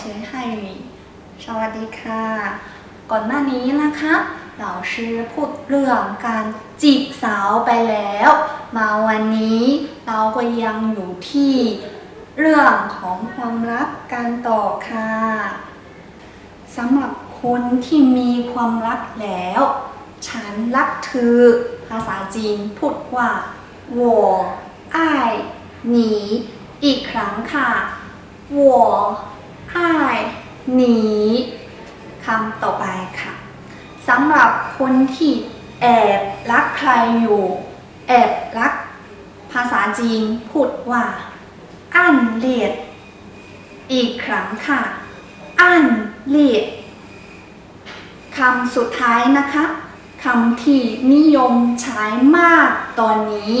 学汉语สวัสดีค่ะ ก่อนหน้านี้นะคะเราชื่อพูดเรื่องการจีบสาวไปแล้ว มาวันนี้เราก็ยังอยู่ที่เรื่องของความรักการต่อค่ะสำหรับคนที่มีความรักแล้ว ฉันรักเธอภาษาจีนพูดว่า我爱你อีกครั้งค่ะ หัวอ้ายหนีคำต่อไปค่ะสำหรับคนที่แอบรักใครอยู่ แอบรัก ภาษาจีนพูดว่าอันเลียด อีกครั้งค่ะอันเลียดคำสุดท้ายนะคะคำที่นิยมใช้มากตอนนี้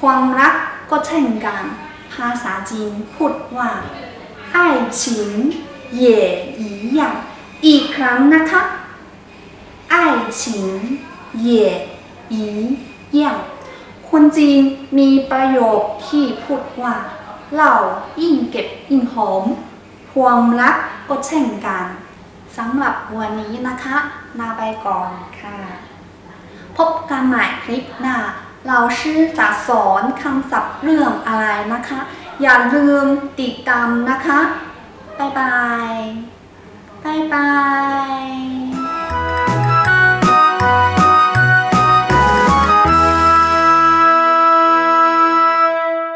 ความรักก็เช่นกัน ภาษาจีนพูดว่า爱情也一样อีกครั้งนะคะ爱情也一样คนจีนมีประโยคที่พูดว่าเรายิ่งเก็บยิ่งหอม ความรักก็เช่นกัน สำหรับวันนี้นะคะลาไปก่อนค่ะ พบกันใหม่คลิปหน้า เราชื่อจะสอนคำศัพท์เรื่องอะไรนะคะ อย่าลืมติดตามนะคะ บ๊ายบายบ๊ายบาย